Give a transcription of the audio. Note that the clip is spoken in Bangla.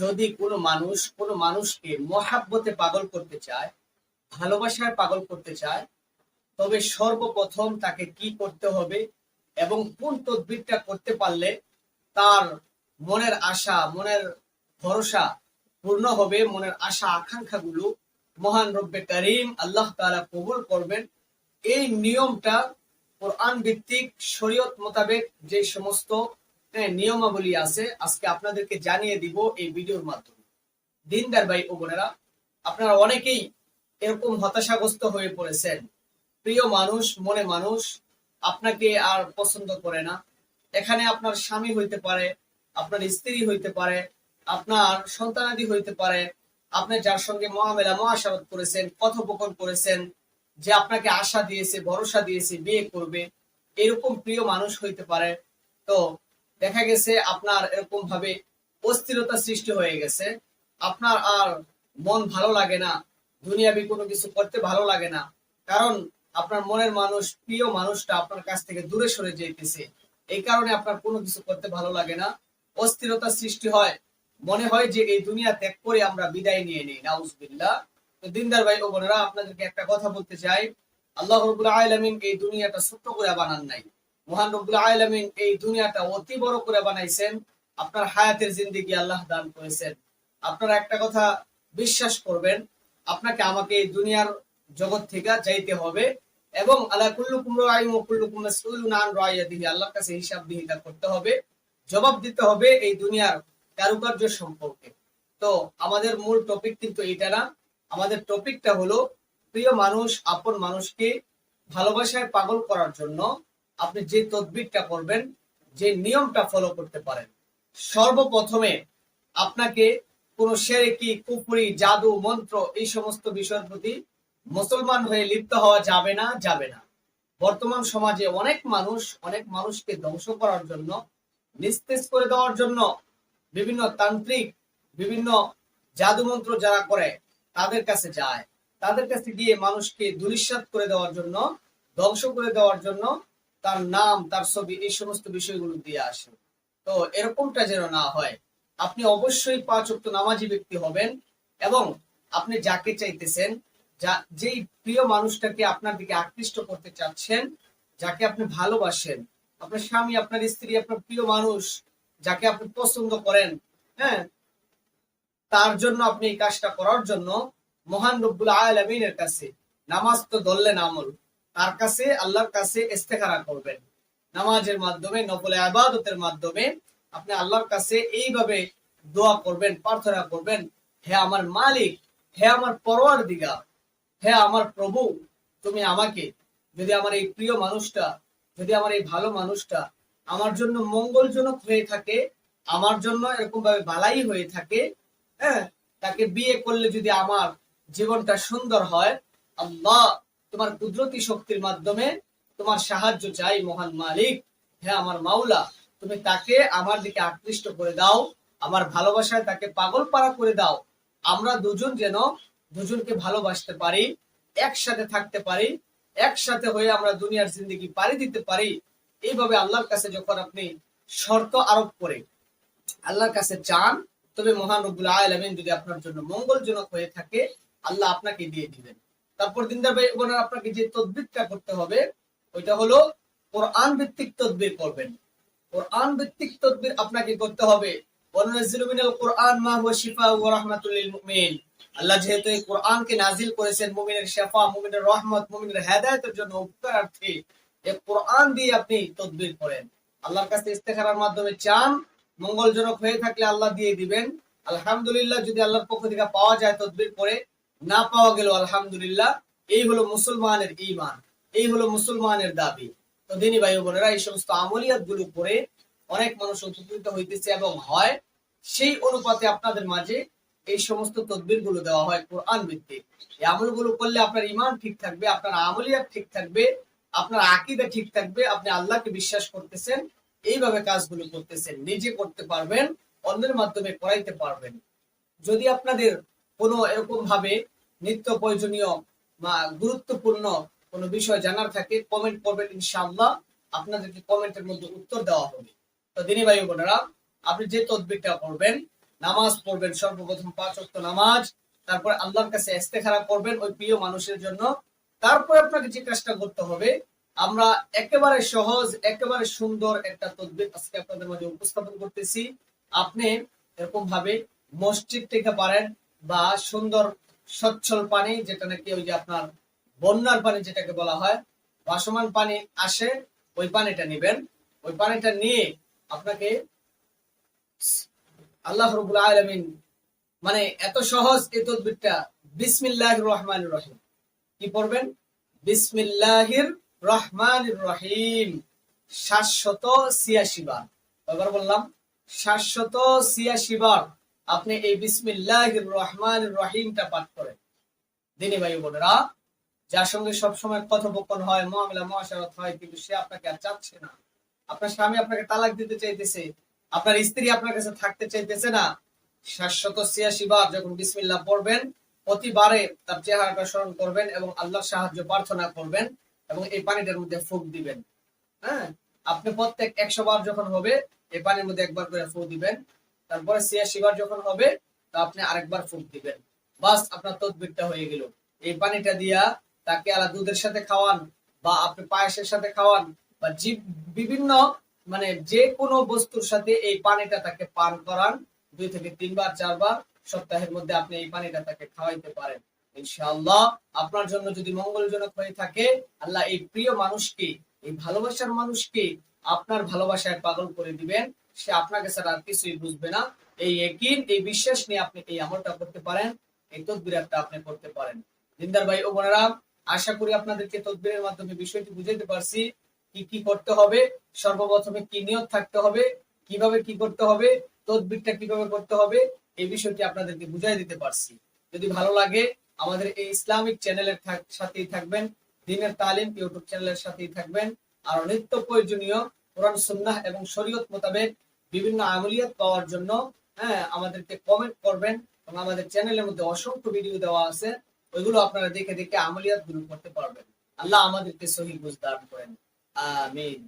যদি কোনো মানুষ, কোনো মানুষকে মহাব্বতে পাগল করতে চায়, ভালোবাসায় পাগল করতে চায়, তবে সর্বপ্রথম তাকে কি করতে হবে এবং কোন তদবিরটা করতে পারলে তার মনের আশা, মনের ভরসা পূর্ণ হবে, মনের আশা আকাঙ্ক্ষাগুলো মহান রব্বে করিম আল্লাহ তাআলা কবুল করবেন, এই নিয়মটা কোরআন ভিত্তিক শরীয়ত মোতাবেক যে সমস্ত হ্যাঁ, নিয়মাবলী আছে। আজকে আপনাদেরকে জানিয়ে দিব এই ভিডিওর মাধ্যমে। দিনদার ভাই ও বোনেরা আপনারা অনেকেই এরকম হতাশাগ্রস্ত হয়ে পড়েছেন। প্রিয় মানুষ মনে মানুষ আপনাকে আর পছন্দ করে না। এখানে আপনার স্বামী হইতে পারে আপনার স্ত্রী হইতে পারে আপনার সন্তানাদি হইতে পারে আপনি যার সঙ্গে মহামেলা মহাসারত করেছেন কথোপকথন করেছেন যে আপনাকে আশা দিয়েছে ভরসা দিয়েছে বিয়ে করবে এরকম প্রিয় মানুষ হইতে পারে। তো দেখা গেছে আপনার এরকম ভাবে অস্থিরতা সৃষ্টি হয়ে গেছে। আপনার আর মন ভালো লাগে না, দুনিয়াবি কোনো কিছু করতে ভালো লাগে না। কারণ আপনার মনের মানুষ, প্রিয় মানুষটা আপনার কাছ থেকে দূরে সরে যেতেছে এই কারণে আপনার কোনো কিছু করতে ভালো লাগে না। অস্থিরতা সৃষ্টি হয়। মনে হয় যে এই দুনিয়া ত্যাগ করে আমরা বিদায় নিয়ে নিই। নাউজবিল্লাহ। তো দিনদার ভাই ও বোনেরা, আপনাদেরকে একটা কথা বলতে চাই। আল্লাহ রবুল আলমিন এই দুনিয়াটা ছোট্ট করে বানান নাই। মহান এই দুনিয়াটা অতি বড় করে বানাইছেন। আপনার হায়াতের জিন্দিগি আল্লাহ দান করেছেন। আপনারা একটা কথা বিশ্বাস করবেন, আপনাকে আমাকে এই দুনিয়ার জগৎ থেকে যাইতে হবে এবং আল্লাহ কাছে হিসাব দিহিতা করতে হবে, জবাব দিতে হবে এই দুনিয়ার কারুকার্য সম্পর্কে। তো আমাদের মূল টপিক কিন্তু এটা না। আমাদের টপিকটা হলো, প্রিয় মানুষ, আপন মানুষকে ভালোবাসায় পাগল করার জন্য আপনি যে তদবিরটা করবেন, যে নিয়মটা ফলো করতে পারেন। সর্বপ্রথমে আপনাকে কোন সেরেকি কুপুরি জাদু, মন্ত্র এই সমস্ত বিষয়ের প্রতি মুসলমান হয়ে লিপ্ত হওয়া যাবে না যাবে না। বর্তমান সমাজে অনেক মানুষ, অনেক মানুষকে ধ্বংস করার জন্য, নিস্তেজ করে দেওয়ার জন্য বিভিন্ন তান্ত্রিক, বিভিন্ন জাদুমন্ত্র যারা করে, তাদের কাছে যায়। তাদের কাছে গিয়ে মানুষকে দুলিশ্বাত করে দেওয়ার জন্য, ধ্বংস করে দেওয়ার জন্য তার নাম, তার ছবি, এই সমস্ত বিষয়গুলো দিয়ে আসে। তো এরকমটা যেন না হয়, আপনি অবশ্যই পাঁচ উক্ত নামাজি ব্যক্তি হবেন এবং আপনি যাকে চাইতেছেন, যা, যেই প্রিয় মানুষটাকে আপনার দিকে আকৃষ্ট করতে চাচ্ছেন, যাকে আপনি ভালোবাসেন, আপনার স্বামী, আপনার স্ত্রী, আপনার প্রিয় মানুষ, যাকে আপনি পছন্দ করেন হ্যাঁ তার জন্য আপনি এই কাজটা করার জন্য মহান রব্বুল আলমিনের কাছে নামাজ তো ধরলেন আমল। তার কাছে, আল্লাহর কাছে ইস্তেখারা করবেন। নামাজের মাধ্যমে নকলে আবাদতের মাধ্যমে আপনি আল্লাহর কাছে এইভাবে দোয়া করবেন, প্রার্থনা করবেন, হে আমার মালিক, হে আমার পরোয়ার দিগা হে আমার প্রভু, তুমি আমাকে, যদি আমার এই প্রিয় মানুষটা, যদি আমার এই ভালো মানুষটা আমার জন্য মঙ্গলজনক হয়ে থাকে, আমার জন্য এরকম ভাবে বালাই হয়ে থাকে হ্যাঁ তাকে বিয়ে করলে যদি আমার জীবনটা সুন্দর হয়, আল্লাহ তোমার কুদরতি শক্তির মাধ্যমে তোমার সাহায্য চাই, মহান মালিক। হ্যাঁ আমার মাওলা, তুমি তাকে আমার দিকে আকৃষ্ট করে দাও, আমার ভালোবাসায় তাকে পাগল পাড়া করে দাও। আমরা দুজন যেন দুজনকে ভালোবাসতে পারি, একসাথে থাকতে পারি, একসাথে হয়ে আমরা দুনিয়ার জিন্দগি পাড়ি দিতে পারি। এইভাবে আল্লাহর কাছে যখন আপনি শর্ত আরোপ করে, আল্লাহর কাছে চান, তবে মহান আলমিন যদি আপনার জন্য মঙ্গলজনক হয়ে থাকে, আল্লাহ আপনাকে দিয়ে দিবেন। তারপর দিনদার ভাই বোনের আপনাকে যে তদবিরটা করতে হবে, ওইটা হলো কোরআন ভিত্তিক তদবির করবেন। কোরআন ভিত্তিক তদবির আপনাকে করতে হবে। শিফা রহমত হেদায়েতের জন্য কোরআন দিয়ে আপনি তদবির করেন। আল্লাহর কাছে মাধ্যমে চান, মঙ্গলজনক হয়ে থাকলে আল্লাহ দিয়ে দিবেন। আলহামদুলিল্লাহ, যদি আল্লাহর পক্ষ থেকে পাওয়া যায় তদবির করে না পাওয়া গেল, আলহামদুলিল্লাহ, এই হলো মুসলমানের ইমান এই হলো মুসলমানের দাবি। তো দিনী ভাই বোনেরা, এই সমস্ত আমলিয়াতগুলো করে অনেক মানুষ উপকৃত হইতেছে এবং হয়, সেই অনুপাতে আপনাদের মাঝে এই সমস্ত তদবিরগুলো দেওয়া হয় কোরআন ভিত্তিক। এই আমলগুলো করলে আপনার ইমান ঠিক থাকবে, আপনার আমলিয়াত ঠিক থাকবে, আপনার আকিদা ঠিক থাকবে, আপনি আল্লাহকে বিশ্বাস করতেছেন, এইভাবে কাজগুলো করতেছেন, নিজে করতে পারবেন, অন্যের মাধ্যমে করাইতে পারবেন। যদি আপনাদের কোনো এরকম ভাবে নিত্য প্রয়োজনীয় বা গুরুত্বপূর্ণ কোনো বিষয় জানার থাকে কমেন্ট করবেন ইনশাআল্লাহ। আপনাদেরকে কমেন্টের মধ্যে উত্তর দেওয়া হবে। তো দিনী ভাই বোনেরা, আপনি যে তদবিরটা করবেন, নামাজ পড়বেন, সর্বপ্রথম পাঁচ ওয়াক্ত নামাজ, তারপর আল্লাহর কাছে ইস্তেখারা করবেন ওই প্রিয় মানুষের জন্য। তারপর আপনাকে যে কাজটা করতে হবে, আমরা একেবারে সহজ, একেবারে সুন্দর একটা তদবির আজকে আপনাদের মাঝে উপস্থাপন করতেছি। আপনি এরকম ভাবে মসজিদ থেকে পারেন বা সুন্দর স্বচ্ছল পানি, যেটা নাকি ওই যে আপনার বন্যার পানি যেটাকে বলা হয়, ভাসমান পানি আসে, ওই পানিটা নেবেন। ওই পানিটা নিয়ে আপনাকে আল্লাহ রবুল আলমিন মানে এত সহজ এই তদবিরটা বিসমিল্লাহ রহমান রহিম। কি পড়বেন? বিসমিল্লাহির রহমান রহিম। সাতশত ছিয়াশি বার। এবার বললাম? সাতশত ছিয়াশি বার। আপনি এই বিসমিল্লাহির রহমান রহিমটা পাঠ করেন। দিনী ভাই বোনেরা, যার সঙ্গে সবসময় কথোপকথন হয় মহামিলা মহাসারত হয়, কিন্তু সে আপনাকে আর চাচ্ছে না। আপনার স্বামী আপনাকে তালাক দিতে চাইতেছে, আপনার স্ত্রী আপনার কাছে থাকতে চাইতেছে না। সাতশত ছিয়াশি বার যখন বিসমিল্লাহ পড়বেন, প্রতিবারে তার চেহারাটা স্মরণ করবেন এবং আল্লাহর সাহায্য প্রার্থনা করবেন এবং এই পানিটার মধ্যে ফুক দিবেন। হ্যাঁ? আপনি প্রত্যেক একশো বার যখন হবে, এই পানির মধ্যে একবার করে ফুক দিবেন। তারপরে ছিয়াশি বার যখন হবে, তা আপনি আরেকবার ফুক দিবেন। বাস আপনার তদবিরটা হয়ে গেল। এই পানিটা দিয়া তাকে আলা দুধের সাথে খাওয়ান, বা আপনি পায়েসের সাথে খাওয়ান, বা জীব বিভিন্ন মানে যে কোনো বস্তুর সাথে এই পানিটা তাকে পান করান। দুই থেকে তিনবার, চারবার সপ্তাহের মধ্যে আপনি এই পানিটা তাকে খাওয়াইতে পারেন। ইনশাআল্লাহ, আপনার জন্য যদি মঙ্গলজনক হয়ে থাকে, আল্লাহ এই প্রিয় মানুষকে, এই ভালোবাসার মানুষকে আপনার ভালোবাসায় পাগল করে দিবেন। সে আপনাকে ছাড়া আর কিছুই বুঝবে না। এই একিন এই বিশ্বাস নিয়ে আপনি এই আমলটা করতে পারেন, এই তদবিরাতটা আপনি করতে পারেন। জিন্দার ভাই ও বোনেরা, আশা করি আপনাদেরকে তদবিরের মাধ্যমে বিষয়টি বুঝাইতে পারছি। কি কি করতে হবে, সর্বপ্রথমে কি নিয়ত থাকতে হবে, কীভাবে কি করতে হবে, তদবিরটা কীভাবে করতে হবে, এই বিষয়টি আপনাদেরকে বুঝাই দিতে পারছি। যদি ভালো লাগে, আমাদের এই ইসলামিক চ্যানেলের সাথেই থাকবেন। দিনের তালিম ইউটিউব চ্যানেলের সাথেই থাকবেন। আর নিত্য প্রয়োজনীয় কোরআন, সুন্নাহ এবং শরীয়ত মোতাবেক বিভিন্ন আঙুলিয়াত পাওয়ার জন্য হ্যাঁ আমাদেরকে কমেন্ট করবেন এবং আমাদের চ্যানেলের মধ্যে অসংখ্য ভিডিও দেওয়া আছে। ওইগুলো আপনারা দেখে দেখে আমলিয়াতগুলো করতে পারবেন। আল্লাহ আমাদেরকে সহি বুঝ দান করেন। আমিন।